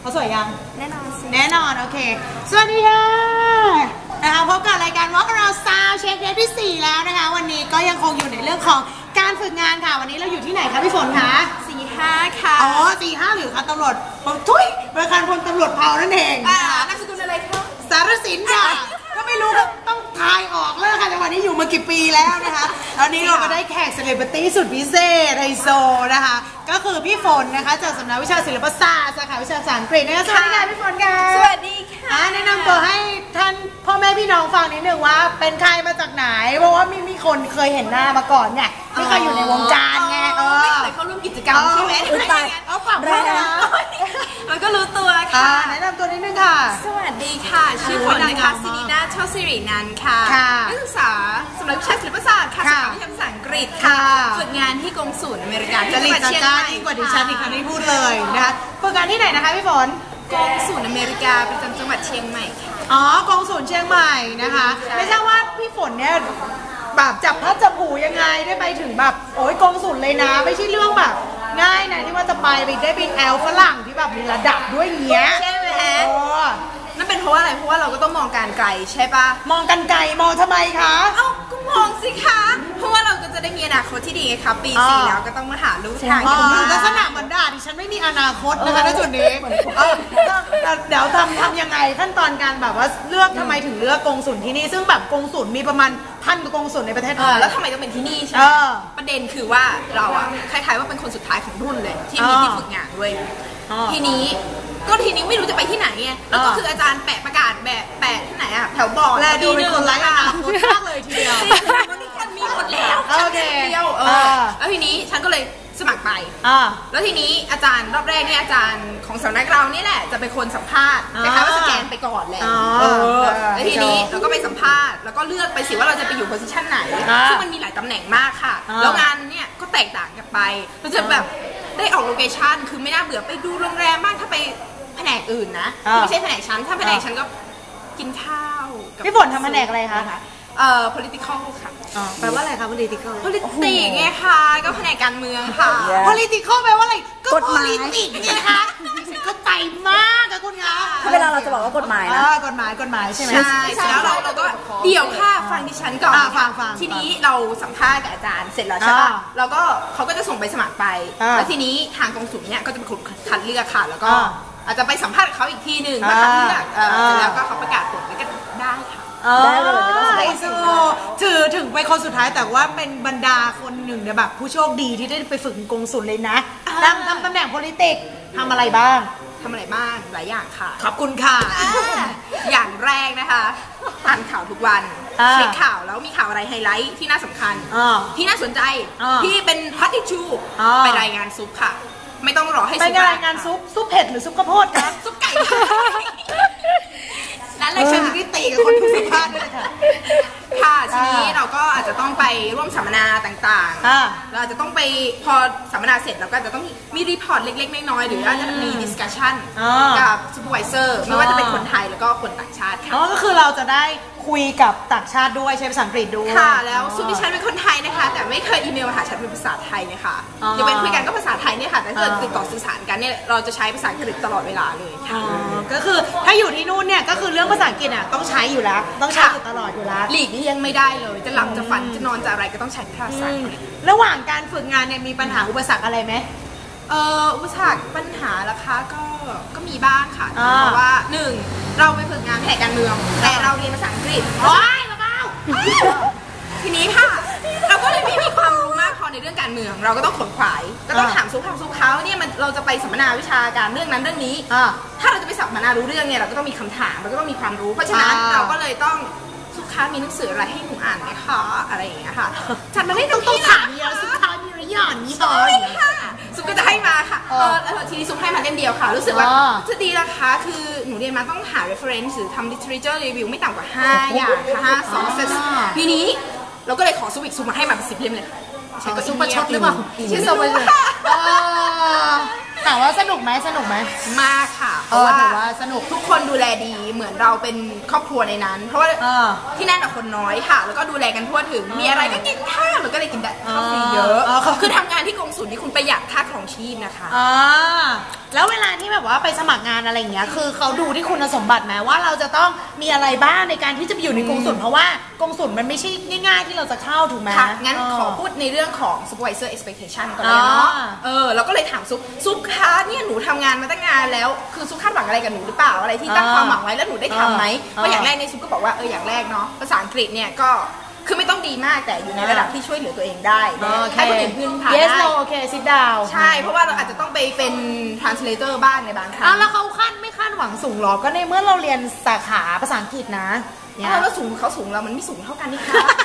เขาสวยยัง แน่นอนสิแน่นอนโอเค สวัสดีค่ะนะคะพบกับรายการ Walk Around Sound เช็คเทปที่ 4 แล้วนะคะ วันนี้ก็ยังคงอยู่ในเรื่องของการฝึกงานค่ะ วันนี้เราอยู่ที่ไหนคะพี่ฝนคะสี่ห้าค่ะอ๋อสี่ห้าหรือคันตำรวจทุยบริการพลตำรวจเผานั่นเองอ่านะคะนามสกุลอะไรคะสารสินค่ะก็ไม่รู้ก็ต้องทายออกแล้วค่ะจังหวะนี้อยู่มากี่ปีแล้วนะคะตอนนี้เราก็ได้แขกเซเลบริตี้สุดพิเศษไฮโซนะคะก็คือ พี่ฝนนะคะ จากสำนักวิชาศิลปศาสตร์สาขาวิชาภาษาอังกฤษนะคะสวัสดีค่ะพี่ฝนค่ะสวัสดีค่ะอะแนะนำตัวให้ท่านพ่อแม่พี่น้องฟังนิดหนึ่งว่า เป็นใครมาจากไหนเพราะว่ามีมีคนเคยเห็นหน้ามาก่อนไงไม่เคยอยู่ในวงการไงเออไม่เคยเข้าร่วมกิจกรรมใช่ไหมอุ๊ยตายเอาฝากไว้นะมันก็รู้ตัวอะค่ะแนะนำตัวนิดนึงค่ะ สวัสดีค่ะ ชื่อฝนนะโอ้คะยซินีนาชอบสิรินันท์ค่ะค่ะนักศึกษาสำนักวิชาศิลปศาสตร์ค่ะค่ะสาขาวิชาภาษาอัง กฤษค่ะ ฝึกงานที่กงศูนย์อเมริกาจที่จังริหตวัดจัดเชียงจ้าใหม่ยิ่งกว่าดิฉันอีกครั้งที่พูดเลยนะคะฝึกงานที่ไหนนะคะพี่ฝนกงศูนย์อเมริกาประจำจังหวัดเชียงใหม่ค่ะอ๋อกองศูนย์เชียงใหม่นะคะใช่ไม่ทราบว่าพี่ฝนเนี่ยแบบจับพัดจับผูยังไงได้ไปถึงแบบโอ้ยกองศูนย์เลยนะ ไม่ใช่เรื่องแบบ ง่ายนะที่ว่าจะไปไปได้ไปแอลฝรั่งที่แบบมีระดับด้วยเงี้ยใช่ไหมโอ้นั่นเป็นเพราะว่าอะไรเพราะว่าเราก็ต้องมองการไกลใช่ปะมองกันไกลมองทำไมคะเอ้าก็มองสิคะเพราะว่าเราก็จะ ได้มีอนาคตที่ดีไงคะปีอ่าสี่แล้วก็ต้องมาหาลูกทางอ๋ออยู่ลับ้ากษณะเหมือนด่าดิฉันไม่มีอนาคตนะคะในจุดนี้เออเดี๋ยวทำทำยังไงขั้นตอนการแบบว่าเลือกทำไมถึงเลือกกงศูนย์ที่นี่ซึ่งแบบกงศูนย์มีประมาณพันกว่ากงศูนย์ในประเทศเอไทอยแล้วทำไมต้องเป็นที่นี่ใช่ไหมเออประเด็นคือว่าเราอะคล้ายๆว่าเป็นคนสุดท้ายของรุ่นเลย ที่มีอ่าที่ฝึกงานด้วยอ่าทีนี้ก็ทีนี้ไม่รู้จะไปที่ไหนไงแล้วก็อ่าคืออาจารย์แปะประกาศแบบแปะที่ไหนอะแถวบอร์ดและดูเป็นคนไร้อนาคตมากเลยทีเดียวมันมีคนมีห มดแล้วโอเคเดียวเออ่าอแล้วทีนี้ฉันก็เลยสมัครไปอ่า แล้วทีนี้อาจารย์รอบแรกเนี่ยอาจารย์ของสำนักเรานี่แหละ จะเป็นคนสัมภาษณ์อ่านะคะว่าสแกนไปก่อนแหละอ๋อเออแล้วทีนี้เราก็ไปสัมภาษณ์แล้วก็เลือกไปสิว่าเราจะไปอยู่โพสิชันไหนอ่าซึ่งมันมีหลายตำแหน่งมากค่ะ อ่า แล้วงานเนี่ยก็แตกต่างกันไปเราจะแบบได้ออกโลเคชั่นคือไม่น่าเบื่อไปดูโรงแรมบ้างถ้าไปแผนกอื่นนะอ่าที่ไม่ใช่แผนกชั้นถ้าแผนกอ่าชั้นก็กินข้าวกับพี่ฝนทำแผนกอะไรคะ เอ่อ political ค่ะ แปลว่าอะไรคะ political politics ไงคะก็แผนกการเมืองค่ะ political แปลว่าอะไรก็ กฎหมาย politics ไงคะก็ใจมากอะคุณคะถ้าเวลาเราจะบอกว่ากฎหมายนะอ่ากฎหมายกฎหมายใช่ไหม ใช่เสร็จแล้วเราเราก็เดี๋ยวค่ะฟังดิฉันก่อนอ่าฟังฟังทีนี้เราสัมภาษณ์กับอาจารย์เสร็จแล้วใช่ป่ะอ่าเราก็เขาก็จะส่งไปสมัครไปอ่าแล้วทีนี้ทางกองสุลเนี่ยก็จะเป็นคนคัดเลือกค่ะแล้วก็อ่าอาจจะไปสัมภาษณ์กับเขาอีกทีหนึ่งมาคัดเลือกเอออ่าเสร็จแล้วก็เขาประกาศผลแล้วก็ ได้ค่ะได้เลยไม่ต้องเสียไฮโซถือถึงเป็นคนสุดท้ายแต่ว่าเป็นบรรดาคนหนึ่งในแบบผู้โชคดีที่ได้ไปฝึกกงสุลเลยนะอ่าทำทำตำแหน่ง politics ทำอะไรบ้างทำอะไรบ้างหลายอย่างค่ะ ขอบคุณค่ะ อย่างแรกนะคะอ่านข่าวทุกวันอ่าเช็คข่าวแล้วมีข่าวอะไรไฮไลท์ที่น่าสำคัญอ่าที่น่าสนใจอ่าที่เป็นฮอตอิชูอ่าไปรายงานซุปค่ะ ไม่ต้องรอให้ไปซุปงานรายงานซุปซุปเผ็ดหรือซุปข้าวโพดครับซุปไก่ ค่ะนั่นเลยเชิค่ะญพี่ตีกับคนทุกสภาษณ์ด้วยค่ะ ค่ะทีนี้อ่าเราก็อาจจะต้องไปร่วมสัมมนาต่างอ่า ๆ เราอาจจะต้องไปพอสัมมนาเสร็จเราก็อาจจะต้องมีรีพอร์ตเล็กๆ น้อยๆหรืออาจจะมีดิสคัชชันอ่ากับซูเปอร์วิเซอร์ไม่ว่าจะเป็นอ่าคนไทยแล้วก็คนต่างชาติค่ะ อ๋อก็คือเราจะได้คุยกับต่างชาติด้วยใช้ภาษาอังกฤษด้วย ค่ะ แล้วซุปดิฉัอ๋อนเป็นคนไทยนะคะ แต่ไม่เคยอีเมลหาฉันเป็นภาษาไทยเลยค่ะอ๋อจะเป็นคุยกันก็ภาษาไทยเนี่ยค่ะ แต่ถ้าเกิดอ่าติดต่อสื่อสารกันเนี่ยเราจะใช้ภาษาอังกฤษตลอดเวลาเลยค่ะ อ๋อก็คือถ้าอยู่ที่นู่นเนี่ยก็คือเรื่องภาษาอังกฤษอะต้องใช้อยู่แล้ว ต้องใช้อยู่ตลอดอยู่แล้ว หลีกเลี่ยงไม่ได้เลย จะหลับจะฝันจะนอนจะอะไรก็ต้องใช้ภาษาอังกฤษระหว่างการฝึกงานเนี่ยมีปัญหาอุปสรรคอะไรไหมเอ่ออุปสรรคปัญหาล่ะคะก็ก็มีบ้างค่ะอ่าเพราะว่าหนึ่งเราไปฝึกงานแผนกการเมือง แต่เราเรียนภาษาอังกฤษโอ๊ยเบาทีนี้ค่ะ เราก็เลยไม่มีความรู้มากพอในเรื่องการเมือง เราก็ต้องขนขวายก็ต้องถามซุปถามซุปเขาเนี่ยมันเราจะไปสัมมนาวิชาการเรื่องนั้นเรื่องนี้อ่าถ้าเราจะไปสัมมนารู้เรื่องเนี่ยเราก็ต้องมีคำถามเราก็ต้องมีความรู้เพราะฉะนั้นอ่าเราก็เลยต้อง สุค้ามีหนังสืออะไรให้หนูอ่านไหมคะอะไรอย่างเงี้ยค่ะจัดมาได้ต้ทุองกต้องที่ถานะมเยอะสุดท้ายมีอะไรอย่างนี้ต่อใช่ค่ะซุปก็จะให้มาค่ะเอเอออแล้วทีนี้ซุปให้มาเล่มเดียวค่ะ รู้สึกว่าอ่าจะดีนะคะคือหนูเรียนมาต้องหา reference หรือทำ literature review ไม่ต่ำกว่า 5 อย่างค่ะ5 sources ทีนี้เราก็เลยขอซุปอีกซุปมาให้มาเป็นสิบเล่มเลยค่ะใช้ก็ซุปประชดหรือเปล่าใช่ซุซุปปประชดค่ะอ๋อถามว่าสนุกไหมสนุกไหมมากค่ะ เพเอราะอว่าถือว่าสนุกทุกคนดูแลดีเหมือนเราเป็นครอบครัวในนั้น เพราะว่าเออ ที่นั่นอะคนน้อยค่ะ แล้วก็ดูแลกันทั่วถึงมีอะไรก็กินข้าวแล้วก็เลยกินได้ข้าวฟรีเยอะเออเออคือทำงานที่กองสุลนี่คุณประหยัดค่าครองชีพนะคะ อ่าแล้วเวลาที่แบบว่าไปสมัครงานอะไรอย่างเงี้ย คือเขาดูที่คุณสมบัติไหมว่าเราจะต้องมีอะไรบ้างในการที่จะไปอยู่ในกรงสุลเพราะว่ากรงสุลมันไม่ใช่ง่ายๆที่เราจะเข้าถูกไหม ค่ะ งั้นเขอพูดในเรื่องของ supervisor expectation ก่อนเลยเนาะ อ่า เออ เราก็เลยถามซุป ซุปคะเนี่ยหนูทำงานมาตั้งนานแล้ว คือซุปคาดหวังอะไรกับหนูหรือเปล่าอะไรที่ตั้งอ่าความหวังไว้แล้วหนูได้ทำไหมอ่าเพราะอย่างแรกในยซุปก็บอกว่าเอออย่างแรกเนาะภาษาอังกฤษเนี่ยก็คือไม่ต้องดีมากแต่อยู่ในระดับที่ช่วยเหลือตัวเองได้โอเคให้คนอื่นพึ่งพา yes ได้ no โอเค sit down ใช่ เพราะว่าเราอาจจะต้องไปเป็น translator บ้างในบางครั้อ้าวงแล้วเขาคาดไม่คาดหวังสูงหรอ ก็ในเมื่อเราเรียนสาขาภาษาอังกฤษนะเนี่ยอ้าวแล้วสูงเขาสูงเรามันไม่สูงเท่ากันนี่คะเข้าใจ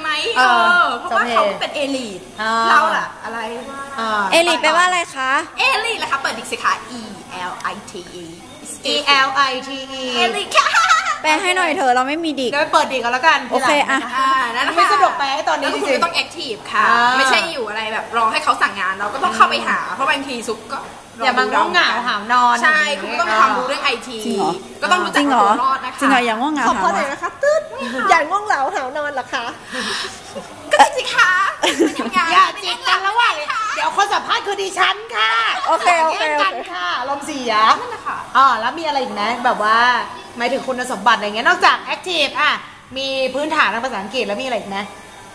ไหมเอเอออเพราะว่าโอเคเขาก็เป็นเอลิทอ่า เราล่ะ อะไรเอลิทแปลว่าอะไรคะ เอลิทล่ะคะเปิดดิกสิคะ E L I T E E L I T E เอลิทค่ะ แปลให้หน่อยเถอะเราไม่มีดิก เดี๋ยวไปเปิดดีกันแล้วกันโอเคอะ อ่านั่นแหละไม่สะดวกแปลให้ตอนนี้แล้วจคุณริง ก็ต้องแอคทีฟค่ะ อ่า ไม่ใช่อยู่อะไรแบบรอให้เขาสั่งงานเราก็ต้องเข้าไปหา เพราะบางทีซุปก็ๆอย่ามาง้อเหงาหาวนอนใช่คุณก็ต้องมีความรู้เรื่องไอทีจริงเหรอ ก็ต้องรู้จจักริงเหรเอาอตัวรอดนะคะจริงเหรออย่างง่วงเหงาขอหาพอหน่อยวะนะคะตืดอย่างง่วงเหลาหาวนอนเหรอคะก็จริงสิคะเป็นยังไงอย่าจิกกันระหว่างเดี๋ ยวคนสัมภาษณ์คือดิฉันค่ะโอเคโอเคแย่งโอกันเค ค่ะลมณ์เสียนั่นแหละค่ะอ๋อแล้วมีอะไรอีกนะแบบว่าหมายถึงคุณสมบัติอะไรเงี้ยนอกจากแอคทีฟอะมีพื้นฐานทางภาษาอังกฤษแล้วมีอะไรอีกไหม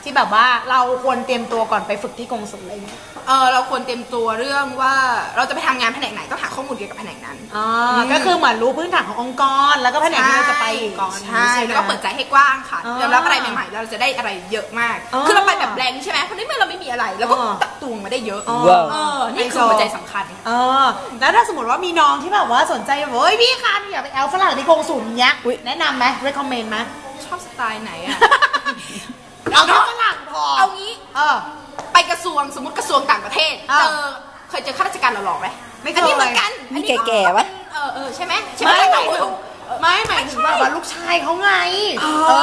ที่แบบว่าเราควรเตรียมตัวก่อนไปฝึกที่กงสุลอะไรเงี้ยเออเราควรเตรียมตัวเรื่องว่าเราจะไปทำงานแผนกไหนต้องหาข้อมูลเกี่ยวกับแผนกนั้น อ๋อก็คือเหมือนรู้พื้นฐานขององค์กร แล้วก็แผนกที่เราจะไปก่อนใช่ไหม แล้วก็เปิดใจให้กว้างค่ะอ๋อยอมรับอะไรใหม่ๆเราจะได้อะไรเยอะมาก อ๋อคือเราไปแบบแบงค์ใช่ไหมเพราะนี่เมื่อเราไม่มีอะไรเราก็อ๋อ ตักตวงมาได้เยอะอ๋อว้าว เออนี่คือหัวใจสำคัญ เออแล้วถ้าสมมติว่ามีน้องที่แบบว่าสนใจแบบว่าเฮ้ยพี่คะหนูอยากไปแอลฝรั่งที่กงสุลเงี้ยอุ๊ย แนะนำไหม recommend ไหม ชอบสไตล์ไหนอะ เอาแค่ฝรั่งพอเอางี้เออ ไปกระทรวงสมมติกระทรวงต่างประเทศอ่าเจอเคยเจอข้าราชการหล่อๆไหมไม่เคยอันนี้เหมือนกันมีอันนี้แก่ๆวะเออเออใช่ไหมใช่ไหมไม่หไม่มายถึงไม่หมายถึงแบบว่าลูกชายเขาไงอ๋อเอ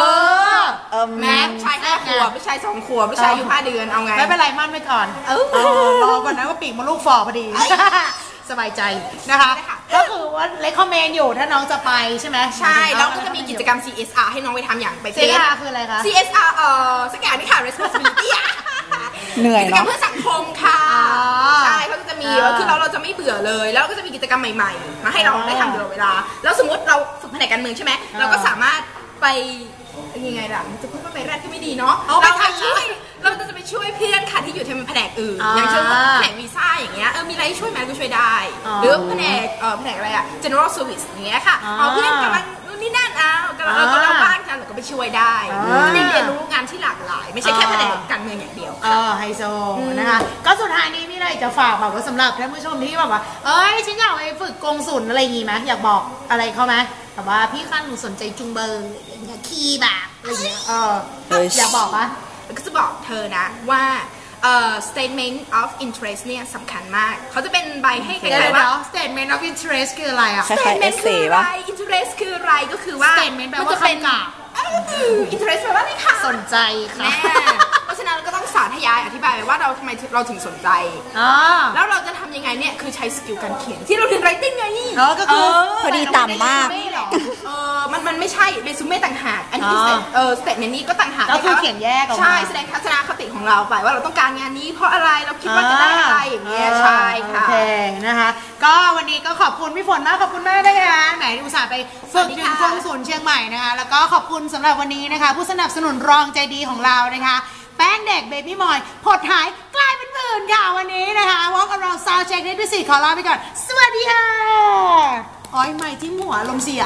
อเอิ่มแม่ชายห้าขวบลูกชายสองขวบลูกชายอายุห้าเดือนเอาไงไม่เป็นไรมั่นไว้ก่อนเออเออรอก่อนนะว่าปีกมดลูกฟอพอดีสบายใจนะคะได้ค่ะ ก็คือว่าเลคคอมเมนอยู่ถ้าน้องจะไปใช่ไหมใช่แล้วก็จะมีกิจกรรม CSR ให้น้องไปทำอย่างไปเสียคืออะไรคะ CSR เอ่อสักอย่างนี่ค่ะ responsibility อะเหนื่อยกิจกรรมเนาะ เพื่อสังคมค่ะอ๋อใช่เขาก็จะมีอ่าคือเราเราจะไม่เบื่อเลย แล้วก็จะมีกิจกรรมใหม่ๆ มาให้เราอ่าได้ทำตลอดเวลา แล้วสมมติเราฝึกแผนกการเมืองใช่ไหมอ่าเราก็สามารถไปยังไงล่ะจะพูดว่าไปแรดก็ไม่ดีเนาะเอาไปเราไปทำช่วย ผนกอื่นอ่าอย่างเช่นแผนกวีซ่าอย่างเงี้ยเออมีอะไรให้ช่วยไหมก็ช่วยได้อ๋อหรือแผนกเออแผนกอะไรอะ general service อย่างเงี้ยค่ะอ่าอ๋อเพื่อนกำลังนู่นนี่นั่นอ้าวกำลังเราอ่ากำลังบ้านกันเราก็ไปช่วยได้อ่าจะได้เรียนรู้งานที่หลากหลาย ไม่ใช่แค่อ่าแผนกการเมืองอย่างเดียว เออไฮโซนะคะ ก็สุดท้ายนี้มีอะไรจะฝากแบบว่าสำหรับท่านผู้ชมที่แบบว่า เอ้ยฉันอยากไปฝึกกงสุลอะไรอย่างงี้ไหมอยากบอกอะไรเขาไหมแบบว่าพี่ขั้นหนูสนใจจุงเบอร์อย่างเงี้ยคีย์แบบอะไรอย่างเงี้ยเออเฮ้ยอยากบอกปะแล้วก็จะบอกเธอนะว่า เอ่อ statement of interest เนี่ยสำคัญมาก เขาจะเป็นใบให้ใครเดี๋ยวๆว่าเดี๋ยว statement of interest คืออะไรอะ คล้ายๆ statement คือ essay อะไร ปะ interest คืออะไรก็คือว่า statement แปลว่าจะเป็นคำกล่าว เออ interest แปลว่าอะไรคะสนใจค่ะ แม่าธยายอธิบายว่าเราทำไมเราถึงสนใจ อ๋อแล้วเราจะทำยังไงเนี่ยคือใช้สกิลการเขียนที่เราเรียน writing ไงเนาะก็คือพอดีต่ำมากไม่หรอเออมันมันไม่ใช่เรซูเม่ต่างหากอันนี้คืออ๋อ state- เออสเตทเมนต์นี้ก็ต่างหากก็คือนะคะเขียนแยกออกมาใช่แสดงทัศนคติของเราไปว่าเราต้องการงานนี้ เพราะอะไรเราคิดว่าจะได้อะไรอย่างเงี้ยใช่ค่ะ โอเคนะคะ ก็วันนี้ก็ขอบคุณพี่ฝนมากขอบคุณมากนะคะไหนอุตส่าห์ไปฝึกสวัสดีถึงค่ะกรงศูนย์เชียงใหม่นะคะ แล้วก็ขอบคุณสำหรับวันนี้นะคะ ผู้สนับสนุนรองใจดีของเรานะคะ แป้งเด็กเบบี้มอยผดหายกลายเป็นผื่นค่ะวันนี้นะคะ Walk around sound check นิดพิเศษขอลาไปก่อน สวัสดีค่ะอ้อยใหม่ที่หัวลมเสีย